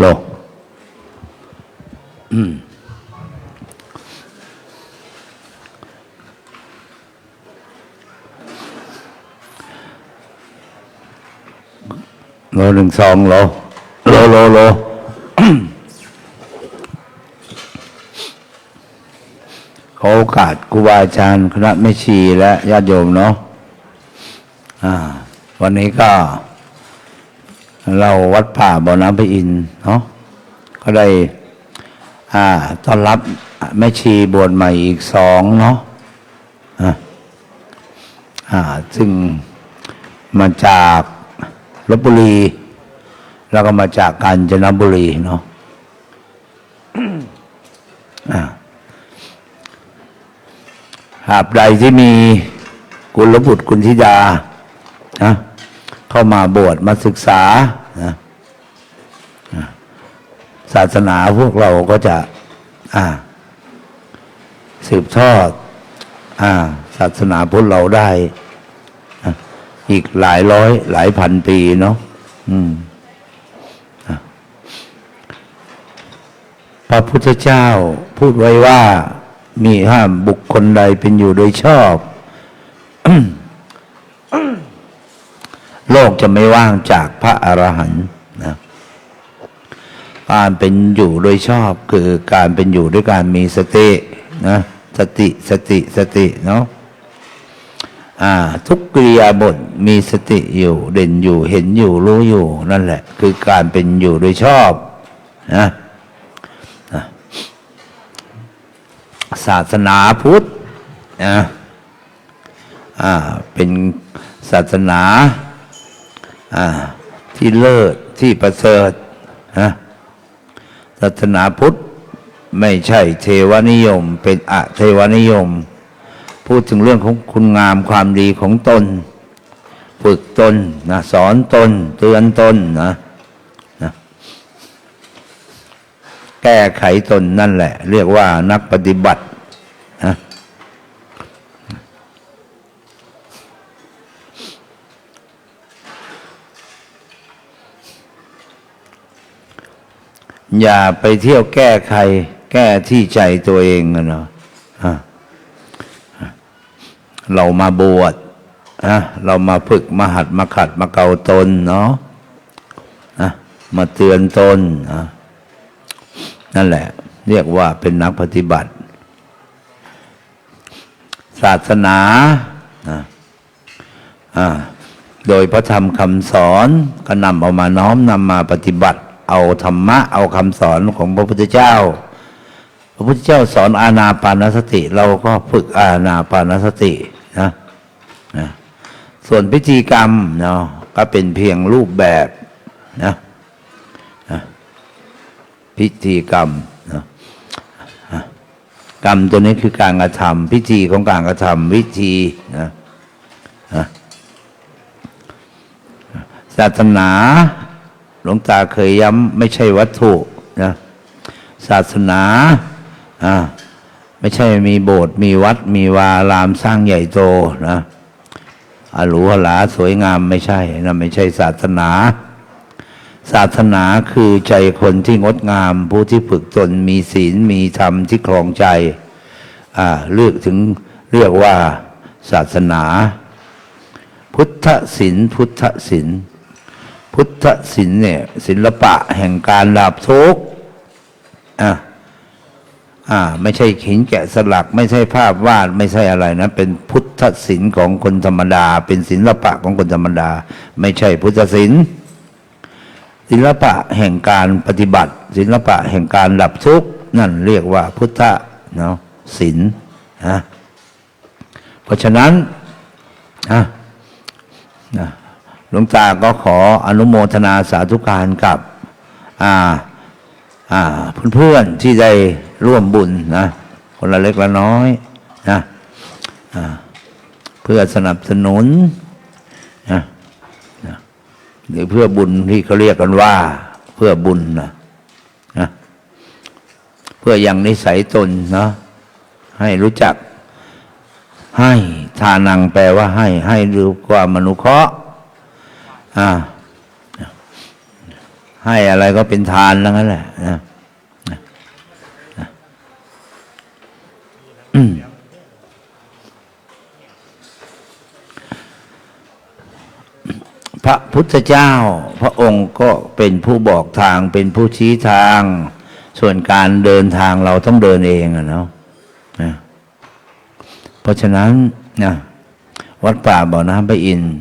โลอืมโลหนึ่งสองโลโลโลโลขอโอกาสครูบาอาจารย์คณะแม่ชีและญาติโยมเนาะอ่าวันนี้ก็ เราวัดป่าบ่อน้ำพระอินเนาะก็ได้ อ่าต้อนรับแม่ชีบวชใหม่อีกสองเนาะอ่า ซึ่งมาจากลบบุรี แล้วก็มาจากกาญจนบุรีเนาะอ่าหากใดที่มีกุลบุตรกุลธิดานะ เข้ามาบวชมาศึกษานะศาสนาพวกเราก็จะ อ่า สืบทอด อ่า ศาสนาพุทธเราได้อีกหลายร้อย หลายพันปีเนาะอืมอะพระพุทธเจ้าพูดไว้ว่า มีห้ามบุคคลใดเป็นอยู่โดยชอบ โลก จะไม่ว่างจากพระอรหันต์นะการเป็นอยู่โดยชอบคือการเป็นอยู่ด้วยการมีสตินะสติสติสติเนาะทุกกิริยาบทมีสติอยู่เด่นอยู่เห็นอยู่รู้อยู่นั่นแหละ คือการเป็นอยู่โดยชอบนะศาสนาพุทธนะเป็นศาสนา ที่เลิศที่ประเสริฐนะศาสนาพุทธไม่ใช่เทวนิยม เป็นอะเทวนิยม พูดถึงเรื่องของคุณงามความดีของตน ฝึกตนนะสอนตน เตือนตนนะนะ แก้ไขตนนั่นแหละ เรียกว่านักปฏิบัติ อย่าไปเที่ยวแก้ใคร แก้ที่ใจตัวเองนะเนาะเรามาบวชนะเรามาฝึกมาหัดมาขัดมาเกาตนเนาะนะมาเตือนตนนะนั่นแหละ เรียกว่าเป็นนักปฏิบัติ ศาสนาอ่าอ่าโดยพระธรรมคำสอนก็นำเอามาน้อมนำมาปฏิบัติ เอาธรรมะเอาคำสอนของพระพุทธเจ้า พระพุทธเจ้าสอนอาณาปานสติ เราก็ฝึกอาณาปานสตินะนะส่วนพิธีกรรมเนาะก็เป็นเพียงรูปแบบนะพิธีกรรมนะกรรมตัวนี้คือการกระทำพิธีของการกระทำวิธีนะนะศาสนา หลวงตาเคยย้ำไม่ใช่วัตถุนะศาสนาอ่าไม่ใช่มีโบสถ์มีวัดมีวารามสร้างใหญ่โตนะอหรูหราสวยงามไม่ใช่นะไม่ใช่ศาสนา ศาสนาคือใจคนที่งดงาม ผู้ที่ฝึกตนมีศีลมีธรรมที่ครองใจอ่าเลือกถึงเรียกว่าศาสนา พุทธศิลพุทธศิล พุทธศิลป์เนี่ยศิลปะแห่งการดับทุกข์อ่าอ่า ไม่ใช่หินแกะสลัก ไม่ใช่ภาพวาดไม่ใช่อะไรนะ เป็นพุทธศิลป์ของคนธรรมดา เป็นศิลปะของคนธรรมดา ไม่ใช่พุทธศิลป์ศิลปะแห่งการปฏิบัติ ศิลปะแห่งการดับทุกข์นั่นเรียกว่าพุทธเนาะศิลนะเพราะฉะนั้นนะนะ หลวงตาก็ขออนุโมทนาสาธุการกับอ่าอ่าเพื่อนๆที่ได้ร่วมบุญนะคนละเล็กละน้อยนะเพื่อสนับสนุนนะหรือเพื่อบุญที่เขาเรียกกันว่า เพื่อบุญนะนะเพื่อยังนิสัยตนนะให้รู้จักให้ทานังแปลว่าให้ให้หรือความมนุเคราะห์ อ่าให้อะไรก็เป็นทานแล้วงั้นแหละนะนะพระพุทธเจ้า พระองค์ก็เป็นผู้บอกทางเป็นผู้ชี้ทาง ส่วนการเดินทางเราต้องเดินเองอะเนาะนะเพราะฉะนั้นนะวัดป่าบ่อน้ำพระอินทร์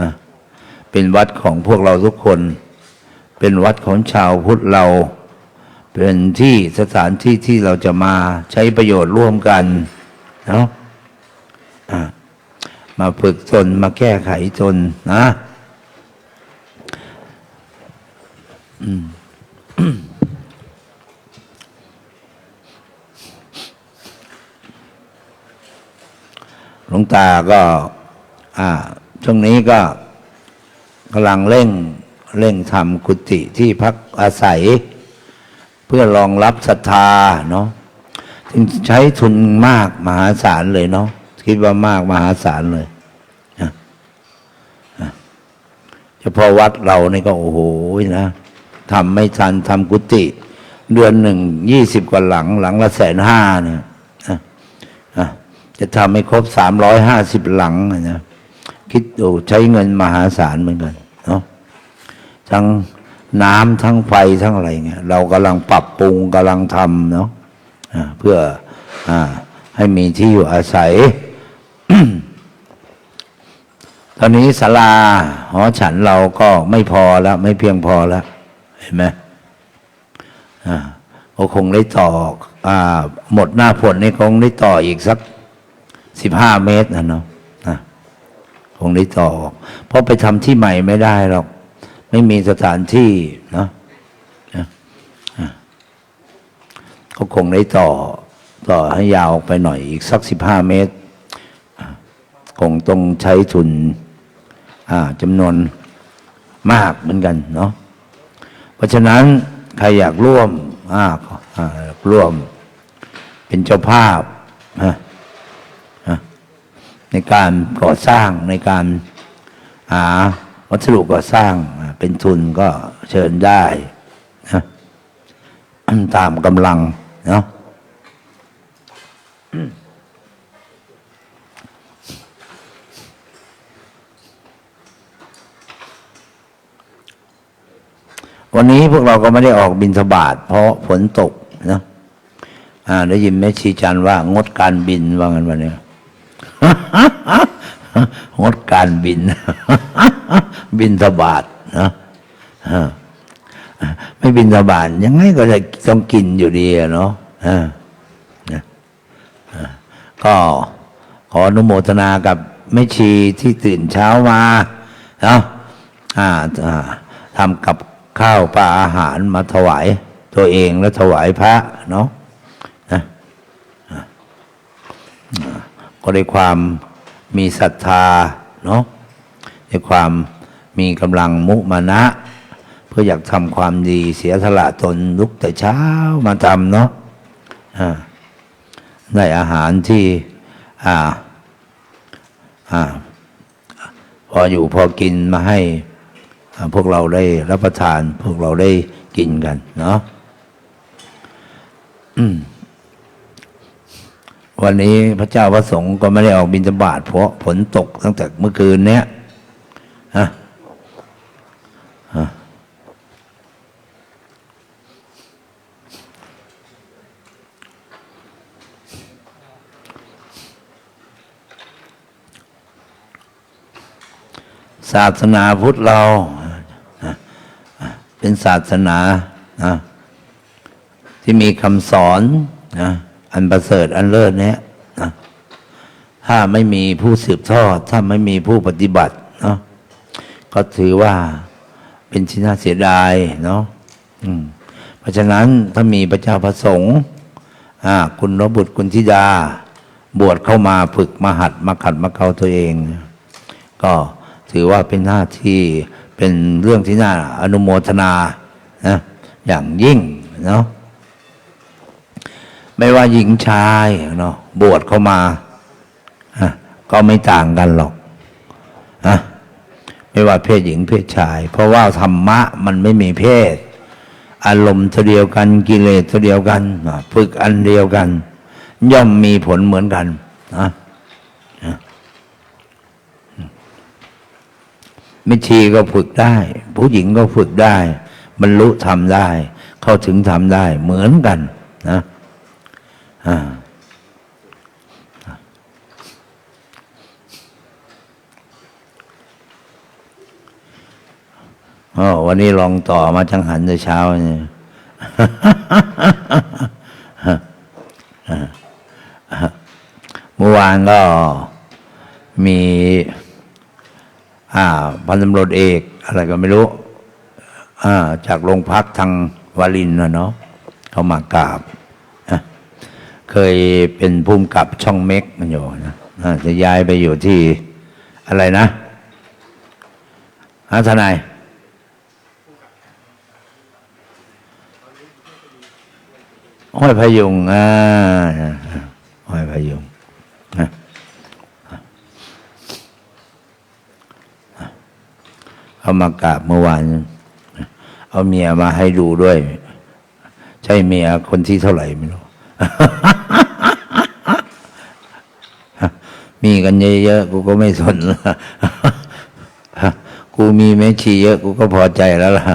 นะ เป็นวัดของพวกเราทุกคน เป็นวัดของชาวพุทธเรา เป็นที่สถานที่ที่เราจะมาใช้ประโยชน์ร่วมกันเนาะะมาฝึกตนมาแก้ไขตนนะหลวงตาก็ อ่า ช่วงนี้ก็ กำลังเร่งเร่งทำกุฏิที่พักอาศัย เพื่อรองรับศรัทธาเนาะจึงใช้ทุนมากมหาศาลเลยเนาะคิดว่ามากมหาศาลเลยนะเฉพาะวัดเรานี่ก็โอ้โหนะทำไม่ทันทำกุฏิเดือนหนึ่งยี่สิบกว่าหลัง หลังละแสนห้าเนี่ยนะจะทำให้ครบสามร้อยห้าสิบหลังนะ คิดดูใช้เงินมหาศาลเหมือนกันเนาะทั้งน้ำทั้งไฟทั้งอะไรเงี้ยเรากำลังปรับปรุงกำลังทำเนาะเพื่ออให้มีที่อยู่อาศัย ตอนนี้ศาลาหอฉันเราก็ไม่พอแล้ว ไม่เพียงพอแล้ว เห็นไหมอ่าก็คงได้ต่ออ่าหมดหน้าฝนนี่คงได้ต่ออีกสักสิบห้าเมตรนะเนาะ งได้ต่อ เพราะไปทำที่ใหม่ไม่ได้หรอก ไม่มีสถานที่เนาะก็คงได้ต่อ ต่อให้ยาวไปหน่อยอีกสักสิบห้าเมตร คงต้องใช้ทุนจำนวนมากเหมือนกันเนาะเพราะฉะนั้นใครอยากร่วมอ่าร่วมเป็นเจ้าภาพนะนะ ในการก่อสร้างในการหาวัสดุก่อสร้างเป็นทุนก็เชิญได้นะตามกำลังเนาะวันนี้พวกเราก็ไม่ได้ออกบินทบาท เพราะฝนตกนะอ่าได้ยินแม่ชีจันว่างดการบินว่างันวันนี้ งดการบิน บินทบาทนะไม่บินทบาทยังไงก็จะต้องกินอยู่ดีเนาะก็ขออนุโมทนากับแม่ชีที่ตื่นเช้ามาเนาะทำกับข้าวปลาอาหารมาถวาย ตัวเองและถวายพระเนาะนะ ก็ด้ความมีศรัทธาเนาะด้ความมีกำลังมุมานะ เพื่ออยากทำความดีเสียสละตนลุกแต่เช้ามาทำเนาะได้อาหารที่อ่าอ่าพออยู่พอกินมาให้พวกเราได้รับประทาน พวกเราได้กินกันเนาะ วันนี้พระเจ้าพระสงฆ์ก็ไม่ได้ออกบิณฑบาตเพราะฝนตกตั้งแต่เมื่อคืนเนี้ยฮะฮะศาสนาพุทธเรา เป็นศาสนานะที่มีคำสอนนะ อันประเสริฐอันเลิศเนี้ยนะถ้าไม่มีผู้สืบทอด ถ้าไม่มีผู้ปฏิบัติเนาะก็ถือว่าเป็นที่น่าเสียดายเนาะเพราะฉะนั้นถ้ามีพระเจ้าประสงค์อ่าคุณรบุตรคุณธิดา บวชเข้ามาฝึกมาหัดมาขัดมาเกาตัวเอง ก็ถือว่าเป็นหน้าที่เป็นเรื่องที่น่าอนุโมทนานะอย่างยิ่งเนาะ ไม่ว่าหญิงชายเนาะบวชเข้ามาก็ไม่ต่างกันหรอกอะไม่ว่าเพศหญิงเพศชาย เพราะว่าธรรมะมันไม่มีเพศ อารมณ์เดียวกันกิเลสเดียวกันฝึกอันเดียวกัน ย่อมมีผลเหมือนกันนะมิชีก็ฝึกได้ ผู้หญิงก็ฝึกได้ บรรลุทำได้ เข้าถึงทำได้เหมือนกันนะ อ๋อวันนี้ลองต่อมาจังหันแต่เช้าเนี่ยเมื่อวานก็มี อ่า พันตำรวจเอก อะไรก็ไม่รู้ อ่า จากโรงพักทางวารินนะเนาะเขามากราบ เคยเป็นภูมิกับช่องเม็กมันอยู่นะจะย้ายไปอยู่ที่อะไรนะอาทนายห้อยพยุงอ่าห้อยพยุงเอามากราบเมื่อวาน เอาเมียมาให้ดูด้วย ใช่เมียคนที่เท่าไหร่ไม่รู้ มีกันเยอะๆกูก็ไม่สนละกูมีแม่ชีเยอะกูก็พอใจแล้วล่ะ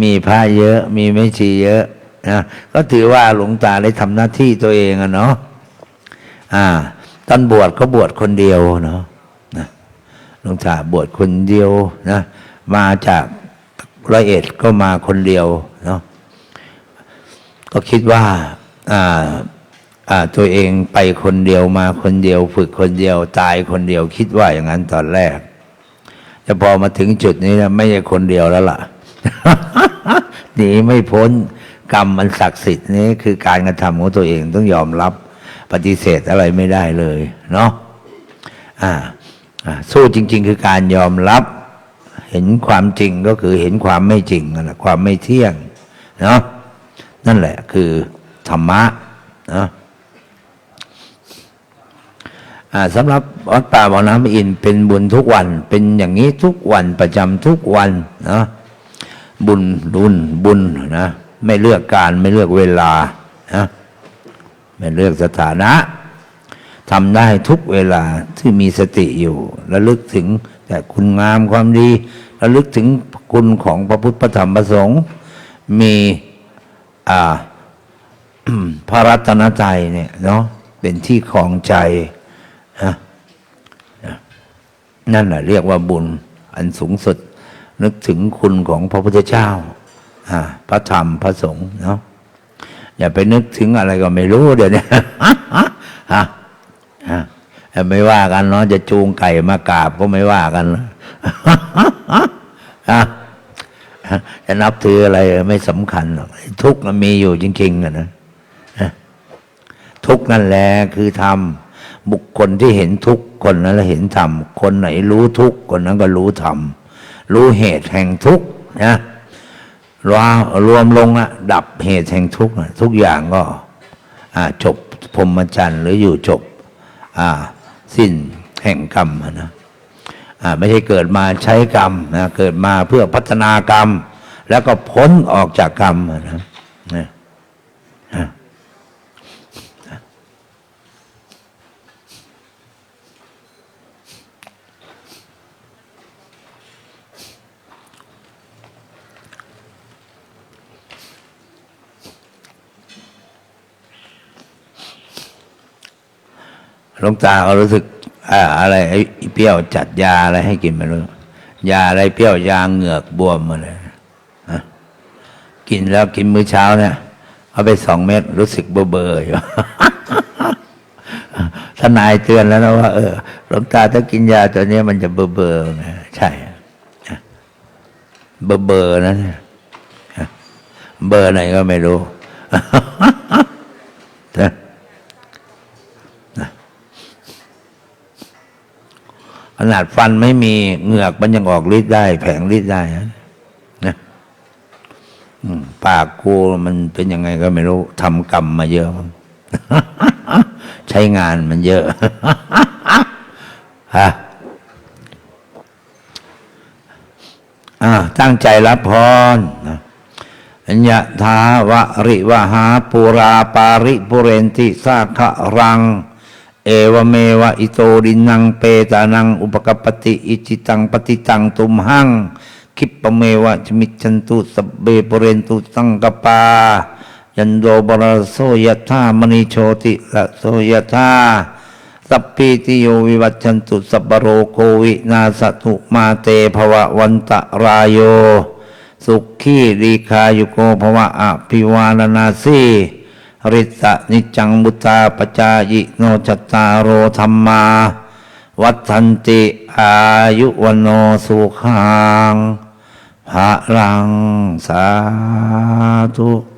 มีพระเยอะ มีแม่ชีเยอะนะก็ถือว่าหลวงตาได้ทำหน้าที่ตัวเองอะเนาะอ่า ตอนบวชก็บวชคนเดียวเนาะนะหลวงตาบวชคนเดียวนะมาจากร้อยเอ็ดก็มาคนเดียวเนาะก็คิดว่า อ่าอ่า ตัวเองไปคนเดียวมาคนเดียว ฝึกคนเดียวตายคนเดียวคิดว่าอย่างนั้นตอนแรก แต่พอมาถึงจุดนี้นะไม่ใช่คนเดียวแล้วล่ะหนีไม่พ้นกรรมมันศักดิ์สิทธิ์นี้คือการกระทำของตัวเองต้องยอมรับปฏิเสธอะไรไม่ได้เลยเนาะอ่าสู้จริง ๆ คือการยอมรับ เห็นความจริงก็คือเห็นความไม่จริงนั่นแหละความไม่เที่ยงเนาะนั่นแหละคือธรรมะเนาะ สำหรับวัดป่าบ่อน้ำอินเป็นบุญทุกวัน เป็นอย่างนี้ทุกวันประจำทุกวันเนาะบุญบุญบุญนะไม่เลือกการไม่เลือกเวลานะไม่เลือกสถานะทำได้ทุกเวลาที่มีสติอยู่ระลึกถึงแต่คุณงามความดีระลึกถึงคุณของพระพุทธพระธรรมพระสงฆ์มีอ่าพระรัตนตรัยเนี่ยเนาะเป็นที่ของใจ นะนั่นแหละเรียกว่าบุญอันสูงสุด นึกถึงคุณของพระพุทธเจ้าพระธรรมพระสงฆ์เนาะอย่าไปนึกถึงอะไรก็ไม่รู้เดี๋ยวนี้ฮะฮะไม่ว่ากันเนาะจะจูงไก่มากราบก็ไม่ว่ากันฮะจะนับถืออะไรไม่สำคัญหรอกทุกข์มันมีอยู่จริงๆอะนะทุกข์นั่นแหละคือธรรม บุคคลที่เห็นทุกคนนั้นเห็นธรรม คนไหนรู้ทุกคนนั้นก็รู้ธรรม รู้เหตุแห่งทุกนะรวมรวมลงนะดับเหตุแห่งทุกทุกอย่างก็จบพรมจรรย์หรืออยู่จบสิ้นแห่งกรรมนะไม่ใช่เกิดมาใช้กรรมนะเกิดมาเพื่อพัฒนากรรม แล้วก็พ้นออกจากกรรมนะนะ ลวงตาก็รู้สึกอ่าอะไรไอ้เปรี้ยวจัดยาอะไรให้กินไม่รู้ยาอะไรเปรี้ยวยาเหงือกบวมมาเลยกินแล้วกินมื้อเช้าเนี่ย เอาไปสองเม็ดรู้สึกเบอเบออยู่ทนายเตือนแล้วนะว่าเออหลวงตาถ้ากินยาตัวนี้มันจะเบอเบอๆนะใช่เบอเบอนะเบอร์ไหนก็ไม่รู้ ขนาดฟันไม่มีเหงือกมันยังออกฤทธิ์ได้ แผงฤทธิ์ได้นะปากกูมันเป็นยังไงก็ไม่รู้ทำกรรมมาเยอะ ใช้งานมันเยอะฮะตั้งใจรับพรนะยะทาวะริวหาปูราปาริปุเรนติสาคะรัง เอวเมวะอิโตดินังเปตานังอุปกปปติอิจิตังปฏิตังตุมหังคิปเมวะจมิจฉันตุสเบปเรนตุสังกปา ยันโดบรโสยธามณีโชติละโสยธาสัพพิติโยวิวัชชันตุสัพพะโรโควินาสตุมาเตภวะวันตะรายโย สุขีรีคายุโกภวะอภิวาลนาสี ริสะนิจังบุตาปจายิโนจตตารโรธรรมา วัฏันติอายุวันโนสุขังพระรังสาธุ